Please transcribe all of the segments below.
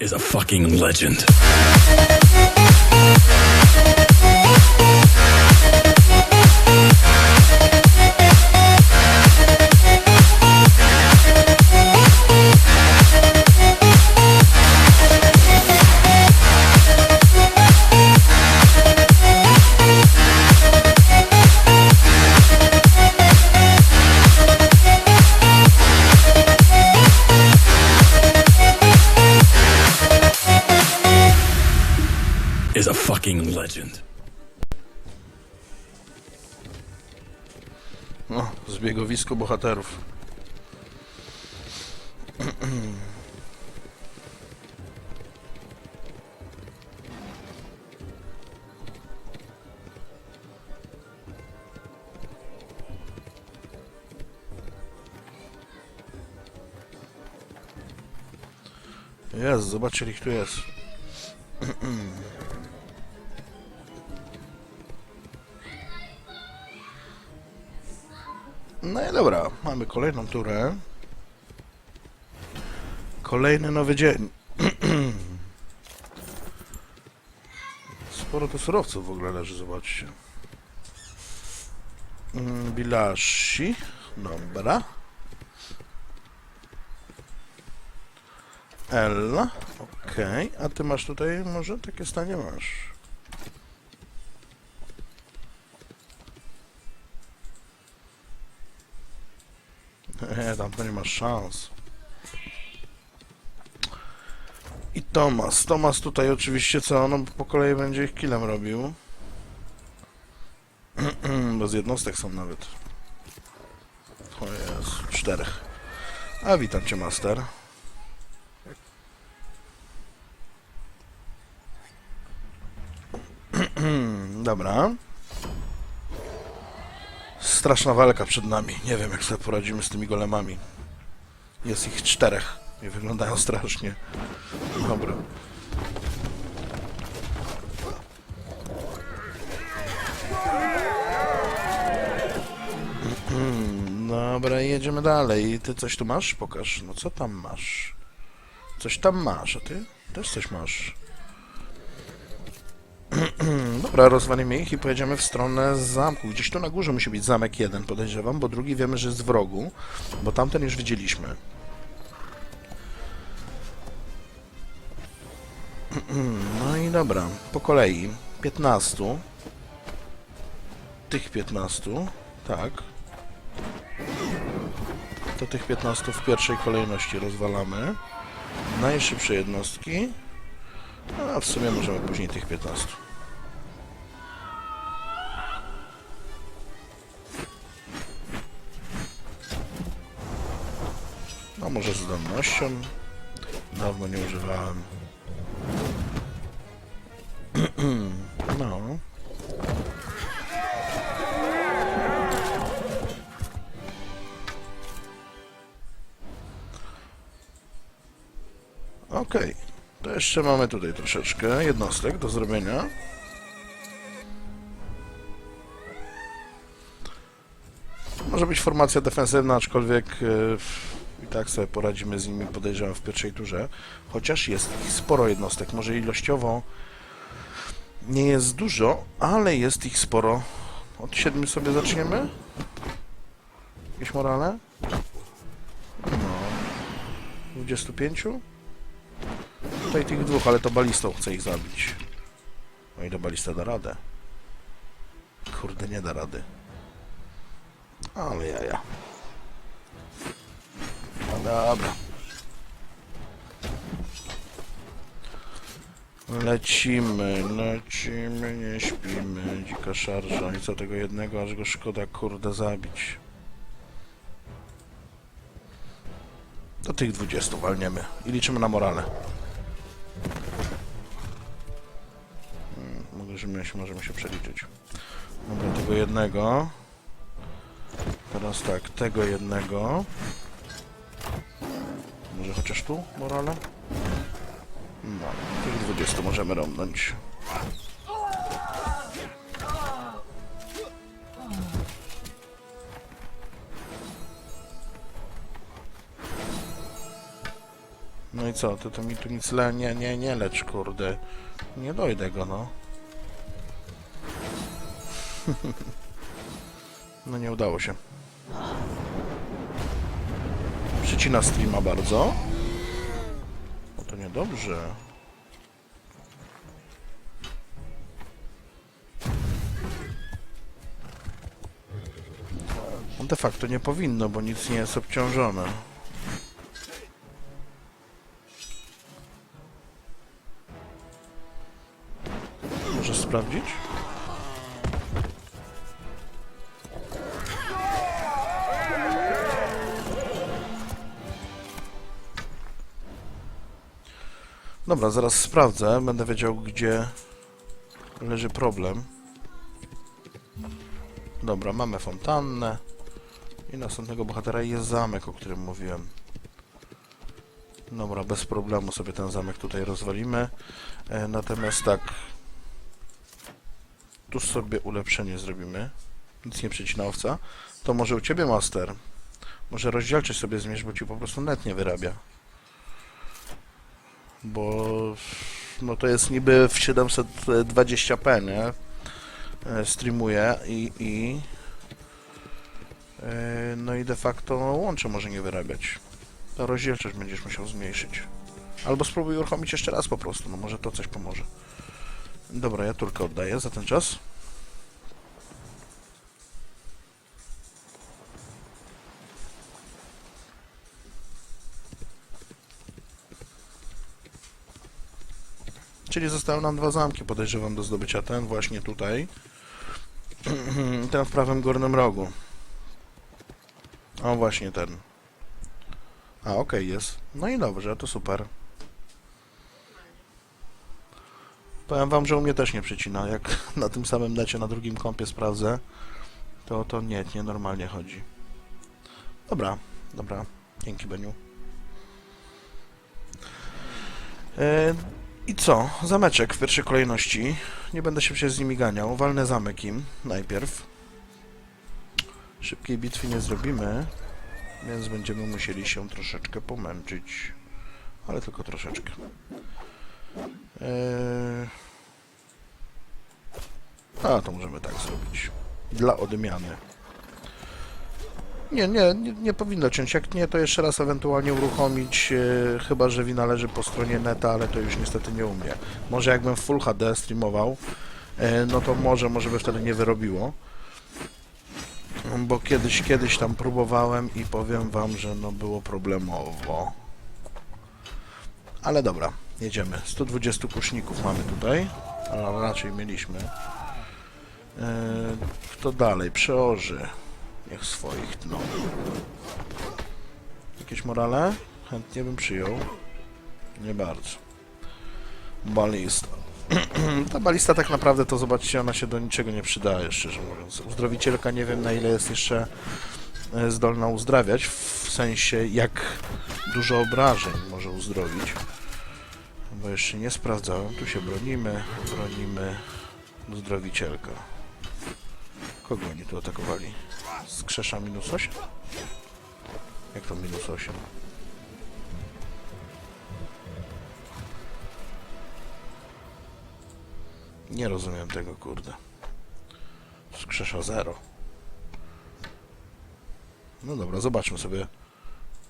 is a fucking legend. Zbiegowisko bohaterów. Jest, zobaczcie, ich tu jest. No i dobra, mamy kolejną turę. Kolejny nowy dzień. Sporo tu surowców w ogóle leży, zobaczcie. Mm, Bilashi. Dobra. L. Okej. A ty masz tutaj może takie stanie masz. Nie, tam to nie masz szans. I Tomas. Tomas tutaj oczywiście co? No po kolei będzie ich killem robił. Bez jednostek są nawet. O jest, czterech. A witam cię, master. Dobra. Straszna walka przed nami. Nie wiem, jak sobie poradzimy z tymi golemami. Jest ich czterech. I wyglądają strasznie. Dobra. Dobra, jedziemy dalej. Ty coś tu masz? Pokaż. No co tam masz? Coś tam masz, a ty? Też coś masz. Dobra, rozwalimy ich i pojedziemy w stronę zamku. Gdzieś tu na górze musi być zamek jeden, podejrzewam, bo drugi wiemy, że jest w rogu, bo tamten już widzieliśmy. No i dobra, po kolei. 15. Tych 15, tak. To tych 15 w pierwszej kolejności rozwalamy. Najszybsze jednostki. A w sumie możemy później tych 15. No może z zdolnością. Dawno nie używałem. No. Jeszcze mamy tutaj troszeczkę jednostek do zrobienia. Może być formacja defensywna, aczkolwiek e, i tak sobie poradzimy z nimi, podejrzewam, w pierwszej turze. Chociaż jest ich sporo jednostek. Może ilościowo nie jest dużo, ale jest ich sporo. Od 7 sobie zaczniemy? Jakieś morale? No. 25? Tutaj tych dwóch, ale to balistą chcę ich zabić. O ile balista da radę. Kurde, nie da rady. Ale jaja. No dobra. Lecimy, lecimy, nie śpimy. Dzika szarża. I co tego jednego, aż go szkoda kurde zabić. Do tych 20 walniemy. I liczymy na morale. Możemy się, przeliczyć. Dobra, tego jednego. Teraz tak, tego jednego. Może chociaż tu morale? No, tych 20 możemy rąbnąć. No i co, to, to mi tu nic le... nie, nie, nie lecz, kurde. Nie dojdę go, no. No nie udało się. Przycina streama bardzo. No to niedobrze. No de facto nie powinno, bo nic nie jest obciążone. Możesz sprawdzić? Dobra, zaraz sprawdzę. Będę wiedział, gdzie leży problem. Dobra, mamy fontannę. I następnego bohatera jest zamek, o którym mówiłem. Dobra, bez problemu sobie ten zamek tutaj rozwalimy. E, natomiast tak... Tu sobie ulepszenie zrobimy. Nic nie przecina owca. To może u Ciebie, Master? Może rozdzielczość sobie zmierz, bo Ci po prostu net nie wyrabia. Bo... No to jest niby w 720p, nie? E, Streamuje i... i... e, No i de facto łącze może nie wyrabiać. To rozdzielczość będziesz musiał zmniejszyć. Albo spróbuj uruchomić jeszcze raz po prostu, no może to coś pomoże. Dobra, ja turkę oddaję za ten czas. Czyli zostały nam dwa zamki, podejrzewam, do zdobycia. Ten właśnie tutaj. ten w prawym górnym rogu. O, właśnie ten. A, okej, jest. No i dobrze, to super. Powiem wam, że u mnie też nie przycina. Jak na tym samym necie, na drugim kompie sprawdzę, to to nie, nie normalnie chodzi. Dobra, dobra. Dzięki, Beniu. E, I co? Zameczek w pierwszej kolejności. Nie będę się przecież z nimi ganiał. Walnę zamek im najpierw. Szybkiej bitwy nie zrobimy, więc będziemy musieli się troszeczkę pomęczyć. Ale tylko troszeczkę. Eee... A, to możemy tak zrobić. Dla odmiany. Nie, nie, nie, nie powinno ciąć. Jak nie, to jeszcze raz ewentualnie uruchomić, e, chyba że wina leży po stronie neta, ale to już niestety nie u mnie. Może jakbym w Full HD streamował, e, no to może, może by wtedy nie wyrobiło. Bo kiedyś, kiedyś tam próbowałem i powiem wam, że no było problemowo. Ale dobra, jedziemy. 120 kuszników mamy tutaj, a raczej mieliśmy. Eee, kto dalej? Przeoży. Niech swoich tną. Jakieś morale? Chętnie bym przyjął. Nie bardzo. Balista. Ta balista tak naprawdę to zobaczcie, ona się do niczego nie przydaje, szczerze mówiąc. Uzdrowicielka nie wiem na ile jest jeszcze e, zdolna uzdrawiać, w sensie jak dużo obrażeń może uzdrowić. Bo jeszcze nie sprawdzałem. Tu się bronimy, bronimy uzdrowicielka. Kogo oni tu atakowali? Skrzesza minus 8? Jak to minus 8? Nie rozumiem tego, kurde. Skrzesza 0. No dobra, zobaczmy sobie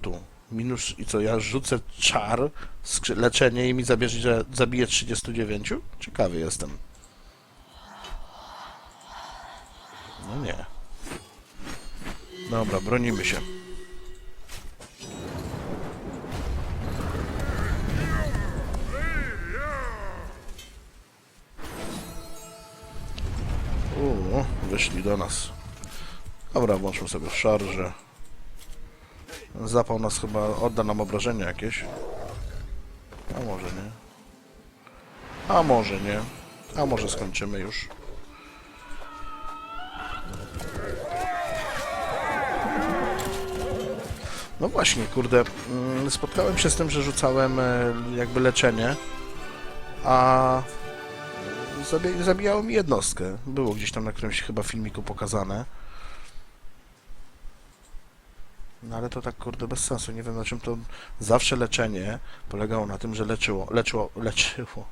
tu. Minus i co, ja rzucę czar, leczenie i mi zabierze, zabije 39? Ciekawy jestem. No nie. Dobra, bronimy się. Uuu, wyszli do nas. Dobra, włączmy sobie w szarże. Zapał nas chyba, odda nam obrażenia jakieś. A może nie. A może nie. A może skończymy już. No właśnie, kurde, mm, spotkałem się z tym, że rzucałem e, jakby leczenie, a zabi zabijało mi jednostkę. Było gdzieś tam na którymś chyba filmiku pokazane. No ale to tak kurde bez sensu. Nie wiem na czym to zawsze leczenie polegało na tym, że leczyło, leczyło, leczyło,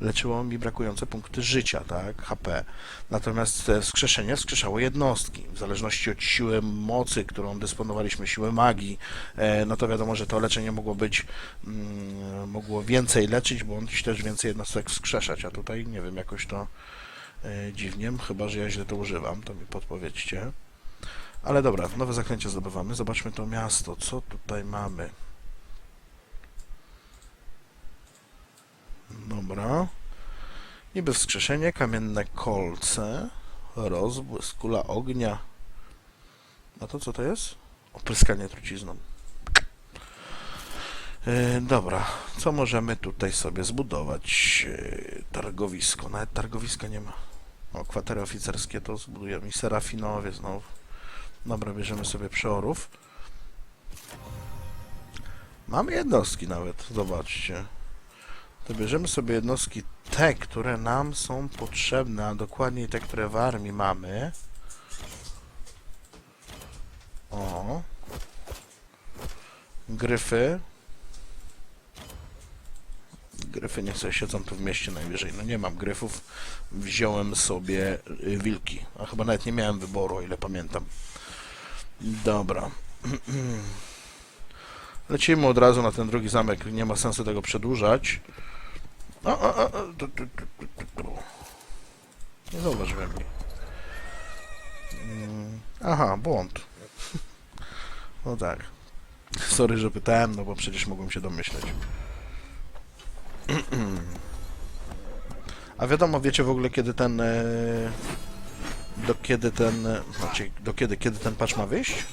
leczyło mi brakujące punkty życia, tak, HP. Natomiast e, wskrzeszenie wskrzeszało jednostki. W zależności od siły mocy, którą dysponowaliśmy, siły magii, e, no to wiadomo, że to leczenie mogło być, mm, mogło więcej leczyć, bądź też więcej jednostek wskrzeszać, a tutaj nie wiem, jakoś to e, dziwnie, chyba że ja źle to używam, to mi podpowiedzcie. Ale dobra, nowe zaklęcie zdobywamy. Zobaczmy to miasto. Co tutaj mamy? Dobra. Niby wskrzeszenie, kamienne kolce, rozbłysk, kula ognia. A to co to jest? Opryskanie trucizną. Yy, dobra, co możemy tutaj sobie zbudować? Yy, targowisko. Nawet targowiska nie ma. O, kwatery oficerskie to zbudujemy. I serafinowie znowu. Dobra, bierzemy sobie przeorów. Mamy jednostki nawet, zobaczcie. To bierzemy sobie jednostki te, które nam są potrzebne, a dokładniej te, które w armii mamy. O. Gryfy. Gryfy niech sobie siedzą tu w mieście najwyżej. No nie mam gryfów. Wziąłem sobie y, wilki. A chyba nawet nie miałem wyboru, o ile pamiętam. Dobra. Lecimy od razu na ten drugi zamek. Nie ma sensu tego przedłużać. O, o, o. Nie zauważyłem mnie. Mm, Aha, błąd. No tak. Sorry, że pytałem, no bo przecież mogłem się domyśleć. A wiadomo, wiecie w ogóle kiedy ten... Do kiedy ten... Znaczy, do kiedy, kiedy ten patch ma wyjść?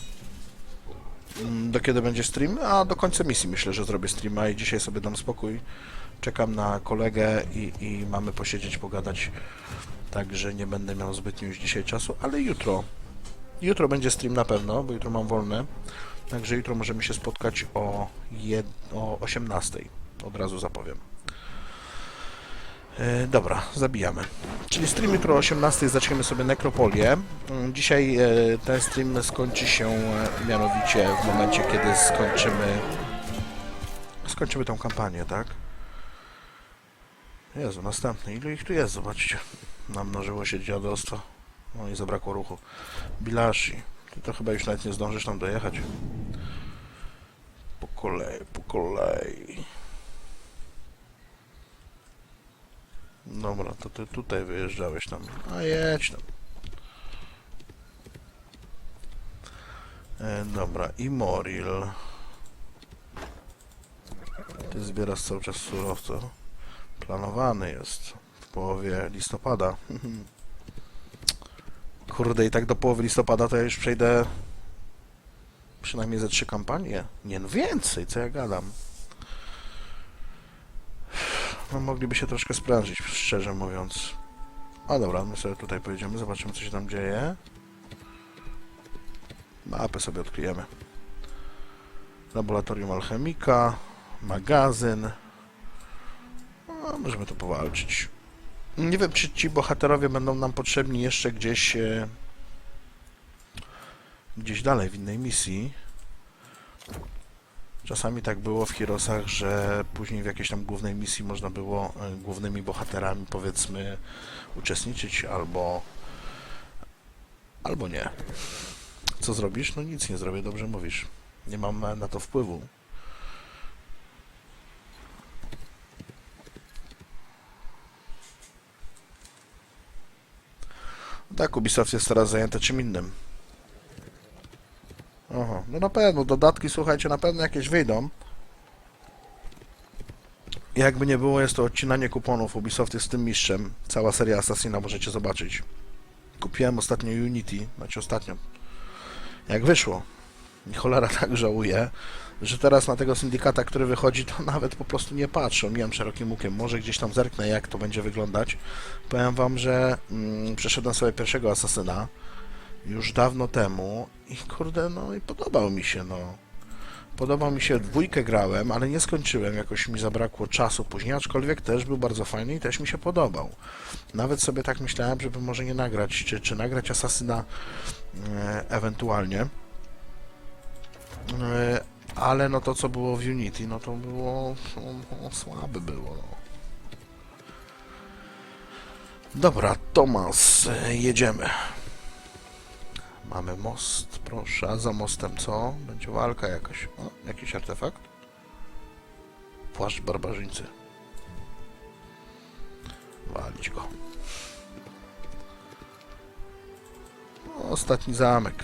Mm, Do kiedy będzie stream? A do końca misji myślę, że zrobię streama i dzisiaj sobie dam spokój. Czekam na kolegę i, i mamy posiedzieć, pogadać. Także nie będę miał zbytnio już dzisiaj czasu, ale jutro. Jutro będzie stream na pewno, bo jutro mam wolne. Także jutro możemy się spotkać o, jed... o 18. Od razu zapowiem. E, dobra, zabijamy. Czyli stream jutro o 18 zaczniemy sobie nekropolię. Mm, Dzisiaj e, ten stream skończy się e, mianowicie w momencie, kiedy skończymy skończymy tą kampanię, tak? Jezu, następny. Ilu ich tu jest? Zobaczcie. Namnożyło się dziadostwo. No i zabrakło ruchu. Bilashi. Ty to chyba już nawet nie zdążysz tam dojechać. Po kolei, po kolei. Dobra, to ty tutaj wyjeżdżałeś tam. A jedź tam. E, dobra, i Moril. Ty zbierasz cały czas surowce. Planowany jest w połowie listopada. Kurde, i tak do połowy listopada to ja już przejdę przynajmniej ze trzy kampanie. Nie, no więcej, co ja gadam. No mogliby się troszkę sprężyć, szczerze mówiąc. A dobra, my sobie tutaj pojedziemy, zobaczymy co się tam dzieje. Mapę sobie odkryjemy. Laboratorium alchemika, magazyn. No, możemy tu powalczyć. Nie wiem, czy ci bohaterowie będą nam potrzebni jeszcze gdzieś e, gdzieś dalej, w innej misji. Czasami tak było w Heroesach, że później w jakiejś tam głównej misji można było e, głównymi bohaterami, powiedzmy, uczestniczyć albo albo nie. Co zrobisz? No nic nie zrobię, dobrze mówisz. Nie mam na to wpływu. Tak, Ubisoft jest teraz zajęty czym innym. No na pewno, dodatki, słuchajcie, na pewno jakieś wyjdą. Jakby nie było, jest to odcinanie kuponów. Ubisoft jest tym mistrzem. Cała seria Assassina możecie zobaczyć. Kupiłem ostatnio Unity, znaczy ostatnio. Jak wyszło. I cholera tak żałuję, że teraz na tego syndykata, który wychodzi, to nawet po prostu nie patrzę. Mijam szerokim łukiem. Może gdzieś tam zerknę, jak to będzie wyglądać. Powiem wam, że mm, przeszedłem sobie pierwszego Asasyna już dawno temu i kurde, no i podobał mi się, no. Podobał mi się, dwójkę grałem, ale nie skończyłem, jakoś mi zabrakło czasu później, aczkolwiek też był bardzo fajny i też mi się podobał. Nawet sobie tak myślałem, żeby może nie nagrać, czy, czy nagrać Asasyna e, ewentualnie. E, Ale no to co było w Unity, no to było no, słabe było. No. Dobra, Tomas, e, jedziemy. Mamy most, proszę, a za mostem co? Będzie walka jakaś. O, jakiś artefakt? Płaszcz barbarzyńcy. Walić go. O, ostatni zamek.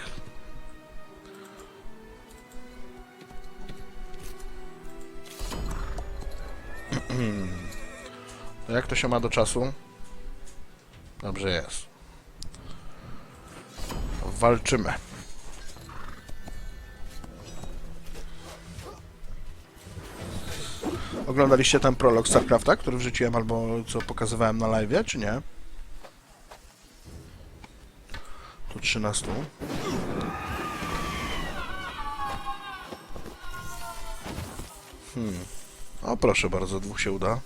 To jak to się ma do czasu? Dobrze jest. Walczymy. Oglądaliście ten prolog StarCrafta, który wrzuciłem albo co pokazywałem na live, czy nie? Tu 13. Hmm. O proszę bardzo, dwóch się uda.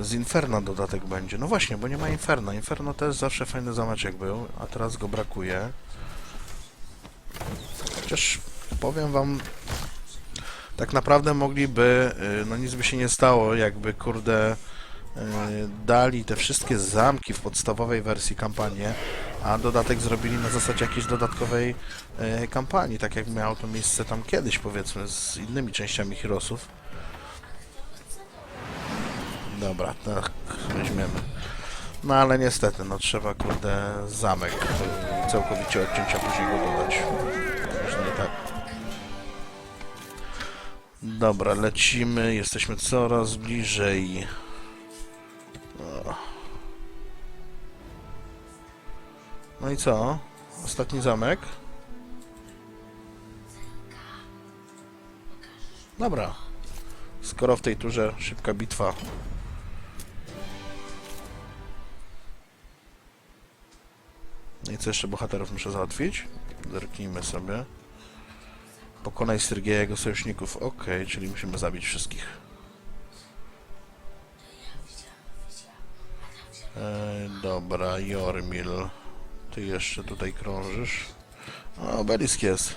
Z Inferno dodatek będzie. No właśnie, bo nie ma Inferno. Inferno też zawsze fajny zameczek był, a teraz go brakuje. Chociaż powiem wam, tak naprawdę mogliby, y, no nic by się nie stało, jakby kurde y, dali te wszystkie zamki w podstawowej wersji kampanii, a dodatek zrobili na zasadzie jakiejś dodatkowej y, kampanii, tak jak miało to miejsce tam kiedyś powiedzmy z innymi częściami Heroesów. Dobra, tak weźmiemy. No ale niestety, no trzeba kurde zamek y, całkowicie odciąć, a później go dodać. Może nie tak. Dobra, lecimy, jesteśmy coraz bliżej. No i co? Ostatni zamek? Dobra. Skoro w tej turze szybka bitwa i co jeszcze bohaterów muszę załatwić? Zerknijmy sobie. Pokonaj Syrgieja i jego sojuszników. Okej, czyli musimy zabić wszystkich. E, dobra, Jormil. Ty jeszcze tutaj krążysz. O, obelisk jest.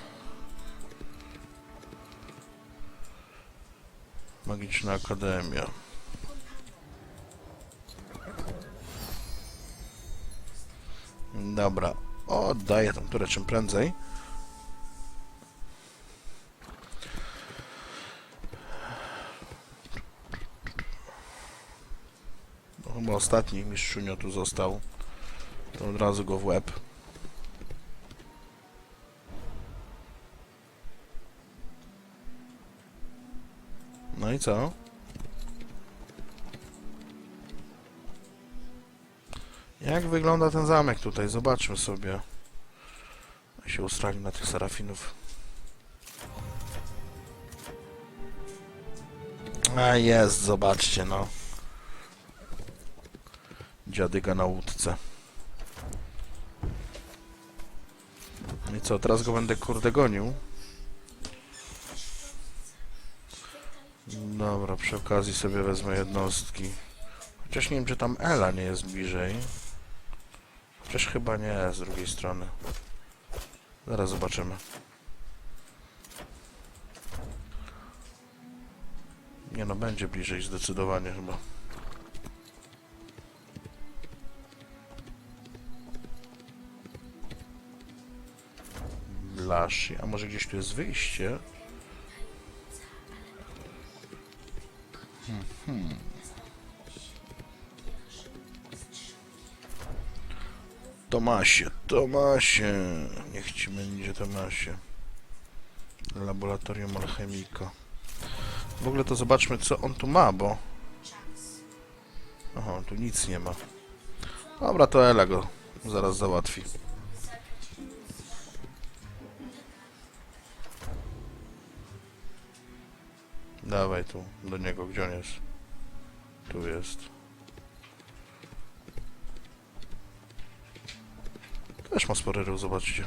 Magiczna Akademia. Dobra, oddaję tą turę czym prędzej. No, chyba ostatni mistrzunio tu został. To od razu go w łeb. No i co? Jak wygląda ten zamek tutaj? Zobaczmy sobie. Jak się ustrali na tych serafinów. A jest, zobaczcie no. Dziadyga na łódce. No I co, teraz go będę kurde gonił. Dobra, przy okazji sobie wezmę jednostki. Chociaż nie wiem, czy tam Ela nie jest bliżej. Chociaż chyba nie, z drugiej strony. Zaraz zobaczymy. Nie no, będzie bliżej zdecydowanie chyba. Blashi, a może gdzieś tu jest wyjście? Tomasie, Tomasie, niech ci będzie Tomasie. Laboratorium alchemika. W ogóle to zobaczmy, co on tu ma, bo... Aha, tu nic nie ma. Dobra, to Ela go zaraz załatwi. Dawaj tu, do niego, gdzie on jest? Tu jest. Też ma spory rył, zobaczcie.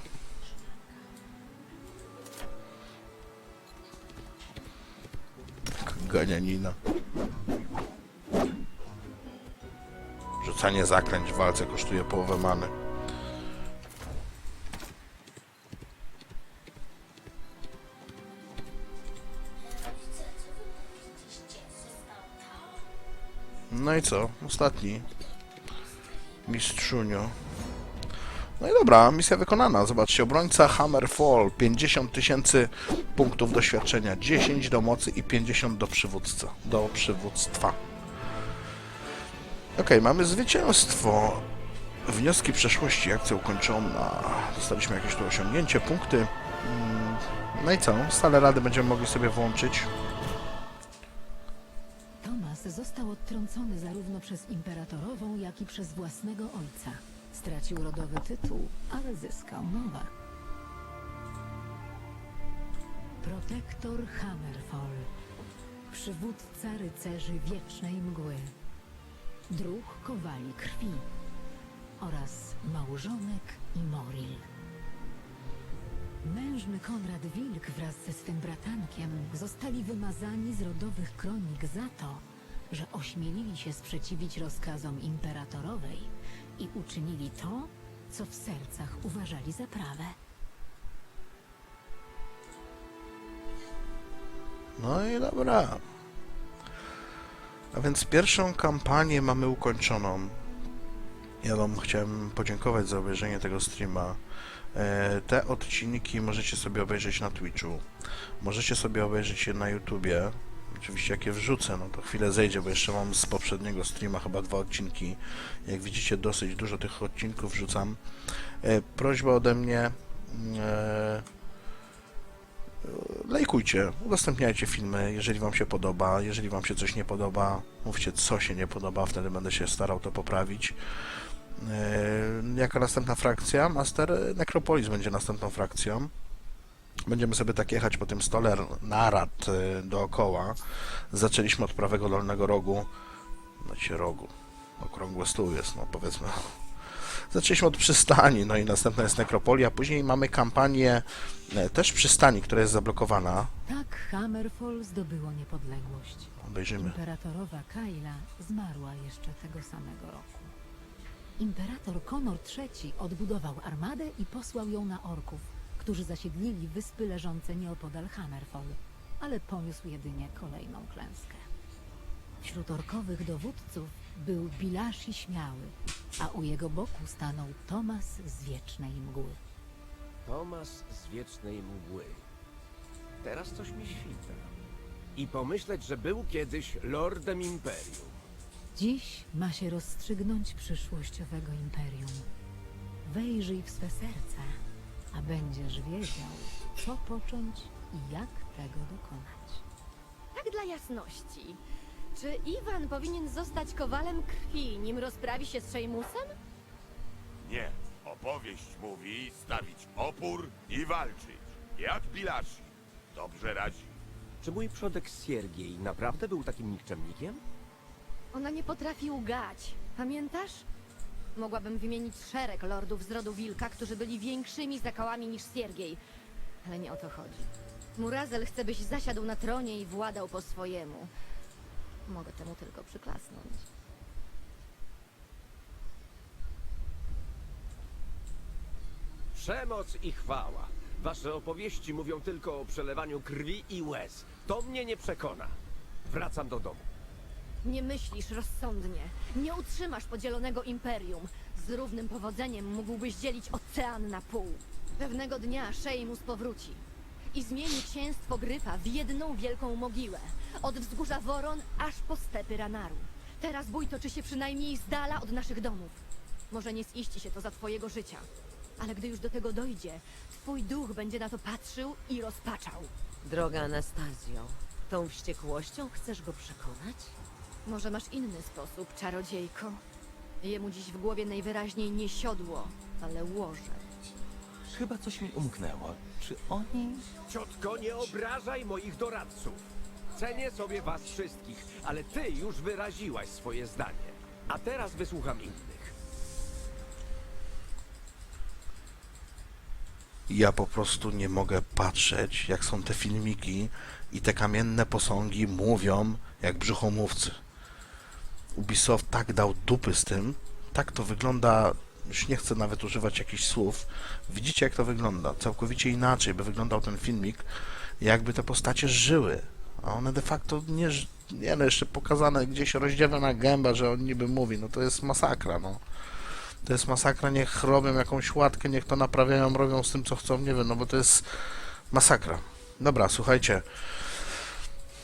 Ganianina. Rzucanie zakręć w walce kosztuje połowę many. No i co? Ostatni. Mistrzunio. No i dobra, misja wykonana. Zobaczcie, obrońca Hammerfall, 50 tysięcy punktów doświadczenia, 10 do mocy i 50 do przywódca, do przywództwa. Okej, mamy zwycięstwo. Wnioski przeszłości, akcja ukończona. Dostaliśmy jakieś tu osiągnięcie, punkty. Mm, No i co? Stale rady będziemy mogli sobie włączyć. Tomas został odtrącony zarówno przez imperatorową, jak i przez własnego ojca. Stracił rodowy tytuł, ale zyskał nowe. Protektor Hammerfall. Przywódca rycerzy wiecznej mgły. Druh kowali krwi. Oraz małżonek i Moril. Mężny Konrad Wilk wraz ze swym bratankiem zostali wymazani z rodowych kronik za to, że ośmielili się sprzeciwić rozkazom imperatorowej i uczynili to, co w sercach uważali za prawe. No i dobra. A więc pierwszą kampanię mamy ukończoną. Ja wam chciałem podziękować za obejrzenie tego streama. E, Te odcinki możecie sobie obejrzeć na Twitchu. Możecie sobie obejrzeć je na YouTubie. Oczywiście jak je wrzucę, no to chwilę zejdzie, bo jeszcze mam z poprzedniego streama chyba dwa odcinki. Jak widzicie, dosyć dużo tych odcinków wrzucam. E, Prośba ode mnie. e, lajkujcie, udostępniajcie filmy, jeżeli Wam się podoba. Jeżeli Wam się coś nie podoba, mówcie, co się nie podoba, wtedy będę się starał to poprawić. Yy, Jaka następna frakcja? Master Necropolis będzie następną frakcją. Będziemy sobie tak jechać po tym stole narad yy, dookoła. Zaczęliśmy od prawego dolnego rogu. Znaczy rogu. Okrągły stół jest, no powiedzmy. Zaczęliśmy od przystani, no i następna jest Nekropolia. Później mamy kampanię e, też przystani, która jest zablokowana. Tak Hammerfall zdobyło niepodległość. Obejrzymy. Imperatorowa Kaila zmarła jeszcze tego samego roku. Imperator Konor III odbudował armadę i posłał ją na orków, którzy zasiedlili wyspy leżące nieopodal Hammerfall, ale poniósł jedynie kolejną klęskę. Wśród orkowych dowódców był Bilashi Śmiały, a u jego boku stanął Tomas z Wiecznej Mgły. Tomas z wiecznej mgły. Teraz coś mi świta. I pomyśleć, że był kiedyś lordem imperium. Dziś ma się rozstrzygnąć przyszłość owego imperium. Wejrzyj w swe serce, a będziesz wiedział, co począć i jak tego dokonać. Tak dla jasności. Czy Iwan powinien zostać kowalem krwi, nim rozprawi się z Szejmusem? Nie. Opowieść mówi stawić opór i walczyć. Jak Bilashi. Dobrze radzi. Czy mój przodek Siergiej naprawdę był takim nikczemnikiem? Ona nie potrafi ugać. Pamiętasz? Mogłabym wymienić szereg lordów z rodu Wilka, którzy byli większymi zakałami niż Siergiej. Ale nie o to chodzi. Murazel chce, byś zasiadł na tronie i władał po swojemu. Mogę temu tylko przyklasnąć. Przemoc i chwała. Wasze opowieści mówią tylko o przelewaniu krwi i łez. To mnie nie przekona. Wracam do domu. Nie myślisz rozsądnie. Nie utrzymasz podzielonego imperium. Z równym powodzeniem mógłbyś dzielić ocean na pół. Pewnego dnia Szejmus powróci i zmieni księstwo Gryfa w jedną wielką mogiłę. Od wzgórza Woron aż po stepy Ranaru. Teraz bój toczy się przynajmniej z dala od naszych domów. Może nie ziści się to za twojego życia, ale gdy już do tego dojdzie, twój duch będzie na to patrzył i rozpaczał. Droga Anastazjo, tą wściekłością chcesz go przekonać? Może masz inny sposób, czarodziejko? Jemu dziś w głowie najwyraźniej nie siodło, ale łoże. Chyba coś mi umknęło. Czy oni... Ciotko, nie obrażaj moich doradców. Cenię sobie was wszystkich, ale ty już wyraziłaś swoje zdanie. A teraz wysłucham innych. Ja po prostu nie mogę patrzeć, jak są te filmiki i te kamienne posągi mówią jak brzuchomówcy. Ubisoft tak dał dupy z tym, tak to wygląda, już nie chcę nawet używać jakichś słów. Widzicie jak to wygląda? Całkowicie inaczej by wyglądał ten filmik, jakby te postacie żyły. A one de facto nie, nie no, jeszcze pokazane gdzieś rozdziewana gęba, że on niby mówi, no to jest masakra, no. To jest masakra, niech robią jakąś łatkę, niech to naprawiają, robią z tym co chcą, nie wiem, no bo to jest masakra. Dobra, słuchajcie.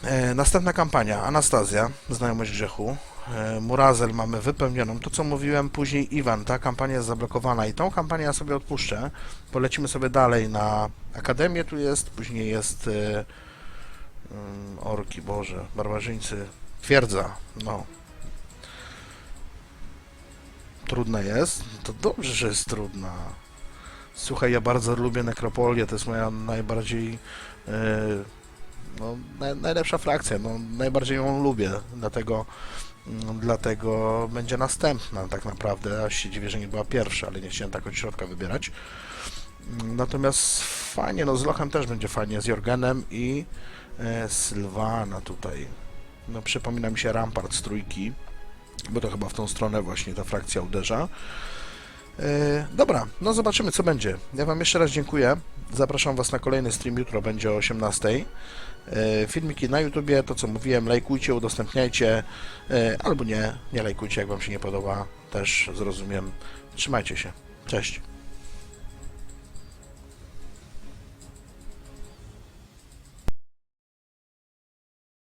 E, następna kampania, Anastazja, Znajomość Grzechu. E, Murazel mamy wypełnioną. To co mówiłem później, Iwan, ta kampania jest zablokowana i tą kampanię ja sobie odpuszczę. Polecimy sobie dalej na Akademię, tu jest, później jest e, mm, Orki, Boże, Barbarzyńcy, Twierdza, no. Trudna jest? To dobrze, że jest trudna. Słuchaj, ja bardzo lubię Nekropolię, to jest moja najbardziej e, no, naj, najlepsza frakcja, no, najbardziej ją lubię, dlatego, dlatego będzie następna tak naprawdę, a się dziwię, że nie była pierwsza, ale nie chciałem tak od środka wybierać. Natomiast fajnie, no z Lochem też będzie fajnie, z Jorgenem i e, Sylwana tutaj. No przypomina mi się Rampart z trójki, bo to chyba w tą stronę właśnie ta frakcja uderza. E, dobra, no zobaczymy co będzie. Ja Wam jeszcze raz dziękuję. Zapraszam Was na kolejny stream, jutro będzie o 18. E, filmiki na YouTubie, to co mówiłem, lajkujcie, udostępniajcie, e, albo nie, nie lajkujcie, jak Wam się nie podoba, też zrozumiem. Trzymajcie się. Cześć.